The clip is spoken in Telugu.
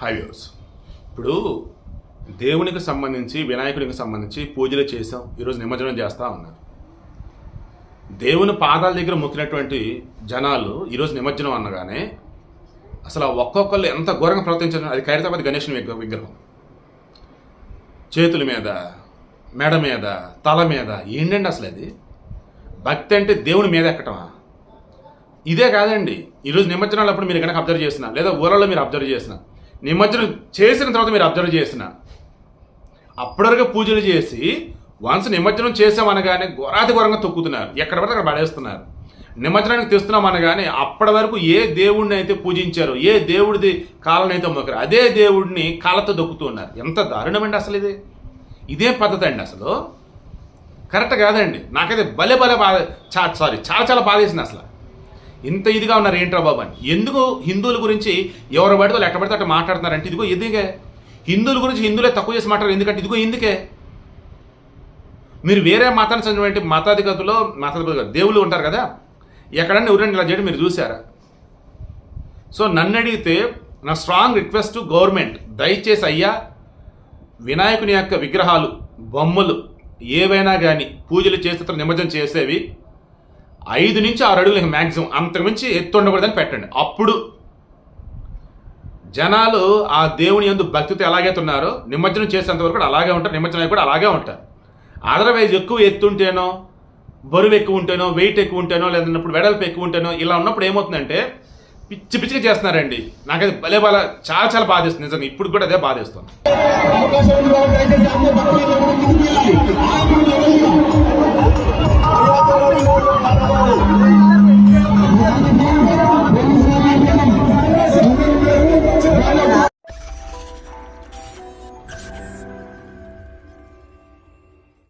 హై వ్యూస్ ఇప్పుడు దేవునికి సంబంధించి వినాయకుడికి సంబంధించి పూజలు చేసాం ఈరోజు నిమజ్జనం చేస్తూ ఉన్నారు. దేవుని పాదాల దగ్గర మొక్కినటువంటి జనాలు ఈరోజు నిమజ్జనం అనగానే అసలు ఒక్కొక్కళ్ళు ఎంత ఘోరంగా ప్రవర్తించారు? అది ఖైరతాబాద్ గణేషుని విగ్రహం. చేతుల మీద మెడ మీద తల మీద ఏంటండి అసలు అది? భక్తి అంటే దేవుని మీద ఎక్కటమా? ఇదే కాదండి. ఈరోజు నిమజ్జనాలు అప్పుడు మీరు కనుక అబ్జర్వ్ చేసిన లేదా ఊరల్లో మీరు అబ్జర్వ్ చేసిన నిమజ్జనం చేసిన తర్వాత మీరు అబ్జర్వ్ చేసిన. అప్పటివరకు పూజలు చేసి వన్స్ నిమజ్జనం చేసామనగానే ఘోరాతి ఘోరంగా తొక్కుతున్నారు. ఎక్కడ పడితే అక్కడ పడేస్తున్నారు. నిమజ్జనానికి తెస్తున్నాం అనగానే అప్పటి వరకు ఏ దేవుడిని అయితే పూజించారో ఏ దేవుడిది కాళ్ళని అయితే మొక్కరు అదే దేవుడిని కాళ్ళతో దొక్కుతూ ఉన్నారు. ఎంత దారుణమండి అసలు ఇది? ఇదే పద్ధతి అండి అసలు. కరెక్ట్ కాదండి. నాకైతే భలే భలే బాధ చా సారీ చాలా చాలా బాధేసింది అసలు. ఇంత ఇదిగా ఉన్నారు ఏంట్రా బాబు అని. ఎందుకు హిందువుల గురించి ఎవరు పడితే వాళ్ళు ఎక్కడ పడితే అట్లా మాట్లాడుతున్నారంటే ఇదిగో ఎందుకే? హిందువుల గురించి హిందువులే తక్కువ చేసి మాట్లాడారు ఎందుకంటే ఇదిగో ఎందుకే? మీరు వేరే మతానికి చెందినటువంటి మతాధిపతులు మతాధిపతులు దేవుళ్ళు ఉంటారు కదా? ఎక్కడన్నా ఎవరైనా ఇలా చేయడం మీరు చూసారా సో నన్ను అడిగితే నా స్ట్రాంగ్ రిక్వెస్ట్ గవర్నమెంట్ దయచేసి అయ్యా వినాయకుని యొక్క విగ్రహాలు బొమ్మలు ఏవైనా కానీ పూజలు చేస్తే నిమజ్జనం చేసేవి ఐదు నుంచి ఆరు అడుగులు మ్యాక్సిమం అంతకుమించి ఎత్తు ఉండకూడదని పెట్టండి. అప్పుడు జనాలు ఆ దేవుని యందు భక్తితో ఎలాగైతే ఉన్నారో నిమజ్జనం చేసేంత వరకు కూడా అలాగే ఉంటారు నిమజ్జనం కూడా అలాగే ఉంటారు. అదర్వైజ్ ఎక్కువ ఎత్తుంటేనో బరువు ఎక్కువ ఉంటేనో వెయిట్ ఎక్కువ ఉంటేనో లేదన్నప్పుడు వెడల్పు ఎక్కువ ఉంటేనో ఇలా ఉన్నప్పుడు ఏమవుతుందంటే పిచ్చి పిచ్చిగా చేస్తున్నారండి. నాకైతే భలే బాగా చాలా చాలా బాధిస్తుంది నిజంగా. ఇప్పుడు కూడా అదే బాధిస్తుంది.